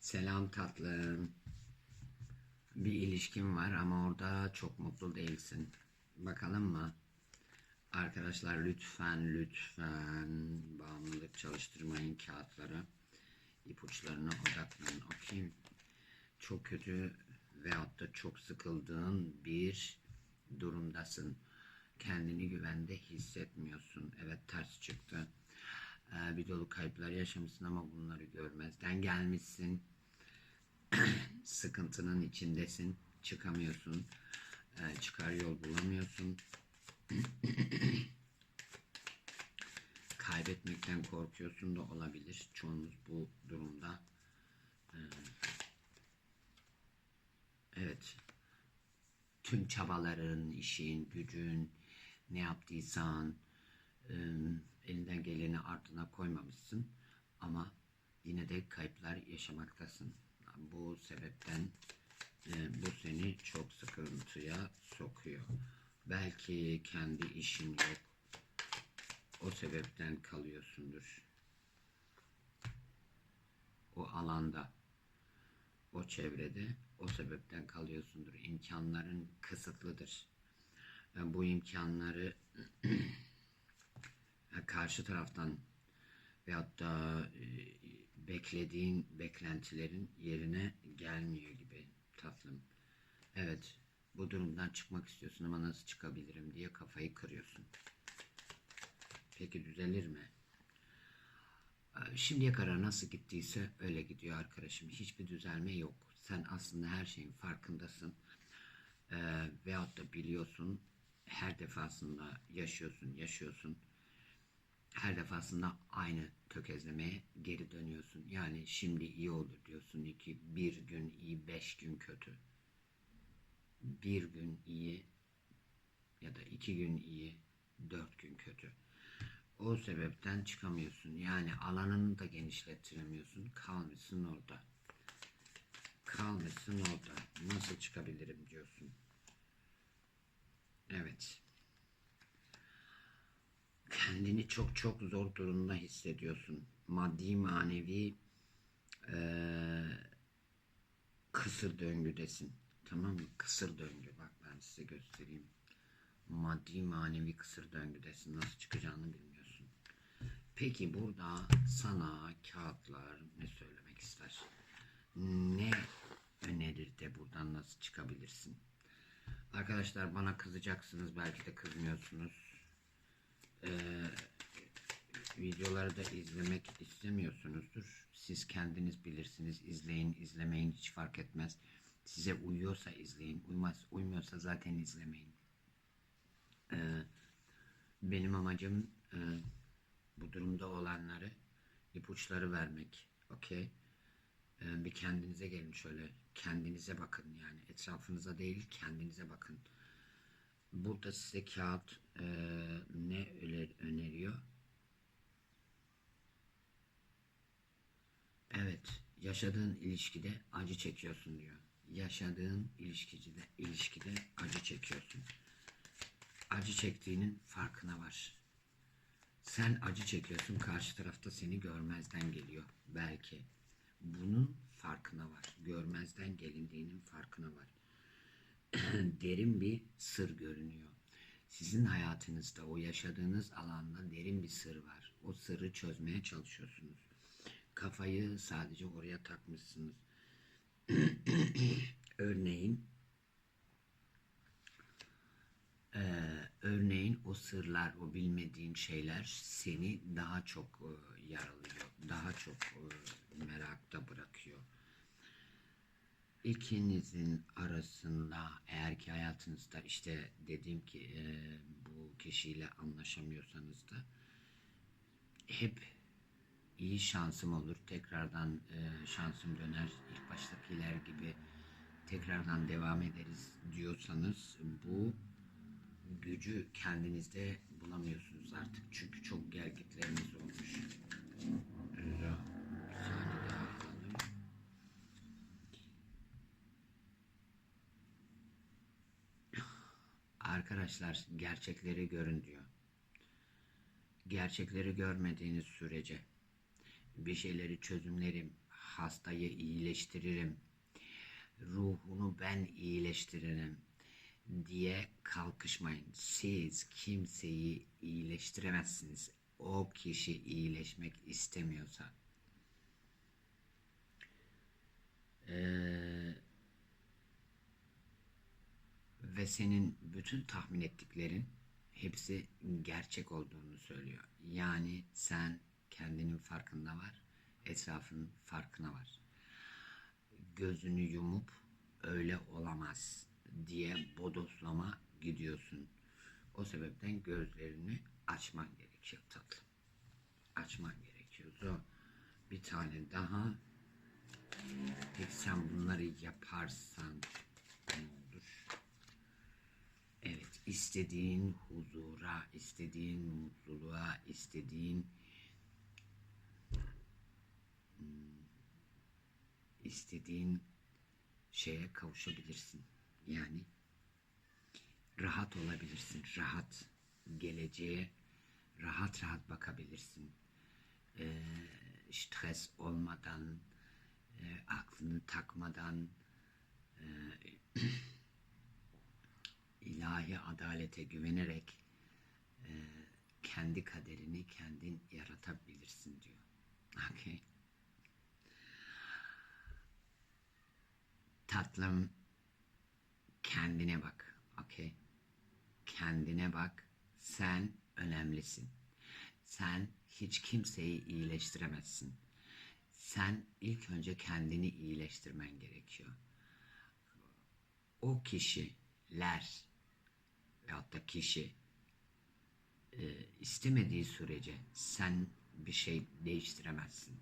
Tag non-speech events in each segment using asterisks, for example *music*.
Selam tatlım. Bir ilişkin var ama orada çok mutlu değilsin. Bakalım mı? Arkadaşlar lütfen lütfen bağımlılık çalıştırmayın kağıtlara. İpuçlarına odaklanın. Okey. Çok kötü veyahut da çok sıkıldığın bir durumdasın. Kendini güvende hissetmiyorsun. Evet ters çıktı. Bir dolu kayıplar yaşamışsın ama bunları görmezden gelmişsin. *clears throat* Sıkıntının içindesin. Çıkamıyorsun. Ee, çıkar yol bulamıyorsun. *clears throat* Kaybetmekten korkuyorsun da olabilir. Çoğunuz bu durumda. Ee, evet. Tüm çabaların, işin, gücün, ne yaptıysan elinden geleni ardına koymamışsın. Ama yine de kayıplar yaşamaktasın. Bu sebepten e, bu seni çok sıkıntıya sokuyor. Belki kendi işin yok. O sebepten kalıyorsundur. O alanda, o çevrede o sebepten kalıyorsundur. İmkanların kısıtlıdır. E, Bu imkanları *clears throat* karşı taraftan veyahut da e, beklediğin beklentilerin yerine gelmiyor gibi tatlım. Evet, bu durumdan çıkmak istiyorsun ama nasıl çıkabilirim diye kafayı kırıyorsun. Peki düzelir mi? Ee, Şimdiye kadar nasıl gittiyse öyle gidiyor arkadaşım. Hiçbir düzelme yok. Sen aslında her şeyin farkındasın. Ee, veyahut da biliyorsun. Her defasında yaşıyorsun, yaşıyorsun. Her defasında aynı tökezlemeye geri dönüyorsun. Yani şimdi iyi olur diyorsun ki bir gün iyi, beş gün kötü. Bir gün iyi ya da iki gün iyi, dört gün kötü. O sebepten çıkamıyorsun. Yani alanını da genişlettiremiyorsun. Kalmışsın orada. Kalmışsın orada. Nasıl çıkabilirim diyorsun. Evet. Kendini çok çok zor durumda hissediyorsun. Maddi manevi eee, kısır döngüdesin. Tamam mı? Kısır döngü. Bak ben size göstereyim. Maddi manevi kısır döngüdesin. Nasıl çıkacağını bilmiyorsun. Peki burada sana kağıtlar ne söylemek ister? Ne önerir de buradan nasıl çıkabilirsin? Arkadaşlar bana kızacaksınız. Belki de kızmıyorsunuz. Ee, videoları da izlemek istemiyorsunuzdur. Siz kendiniz bilirsiniz. İzleyin, izlemeyin hiç fark etmez. Size uyuyorsa izleyin. Uymaz, uymuyorsa zaten izlemeyin. Ee, benim amacım e, bu durumda olanları ipuçları vermek. Okey. Ee, bir kendinize gelin şöyle. Kendinize bakın yani. Etrafınıza değil kendinize bakın. Burada size kağıt e, ne öneriyor? Evet, yaşadığın ilişkide acı çekiyorsun diyor. Yaşadığın ilişkide, ilişkide acı çekiyorsun. Acı çektiğinin farkına var. Sen acı çekiyorsun, karşı tarafta seni görmezden geliyor belki. Bunun farkına var. Görmezden gelindiğinin farkına var. *clears throat* derin bir sır görünüyor. Sizin hayatınızda o yaşadığınız alanda derin bir sır var. O sırrı çözmeye çalışıyorsunuz. Kafayı sadece oraya takmışsınız. *clears throat* Örneğin eee, örneğin o sırlar, o bilmediğin şeyler seni daha çok eee, yaralıyor. Daha çok eee, merakta bırakıyor ikinizin arasında eğer ki hayatınızda işte dediğim ki e, bu kişiyle anlaşamıyorsanız da hep iyi şansım olur. Tekrardan e, şansım döner. ilk baştakiler gibi tekrardan devam ederiz diyorsanız bu gücü kendinizde bulamıyorsunuz artık. Çünkü çok Arkadaşlar gerçekleri görün diyor. Gerçekleri görmediğiniz sürece bir şeyleri çözümlerim, hastayı iyileştiririm. Ruhunu ben iyileştiririm diye kalkışmayın. Siz kimseyi iyileştiremezsiniz. O kişi iyileşmek istemiyorsa. Ee, ve senin bütün tahmin ettiklerin hepsi gerçek olduğunu söylüyor. Yani sen kendinin farkında var, etrafının farkına var. Gözünü yumup öyle olamaz diye bodoslama gidiyorsun. O sebepten gözlerini açman gerekiyor tatlım. Açman gerekiyor. Zo. Bir tane daha. Peki sen bunları yaparsan ne olur? İstediğin huzura, istediğin mutluluğa, istediğin hmm, istediğin şeye kavuşabilirsin. Yani rahat olabilirsin, rahat geleceğe rahat rahat bakabilirsin. Ee, stres olmadan, e, aklını takmadan, e, *clears throat* ilahi adalete güvenerek e, kendi kaderini kendin yaratabilirsin diyor. Okay. Tatlım kendine bak. Okay. Kendine bak. Sen önemlisin. Sen hiç kimseyi iyileştiremezsin. Sen ilk önce kendini iyileştirmen gerekiyor. O kişiler veyahut da kişi e, istemediği sürece sen bir şey değiştiremezsin.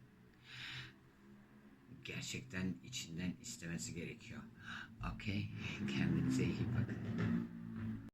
Gerçekten içinden istemesi gerekiyor. Okey, kendinize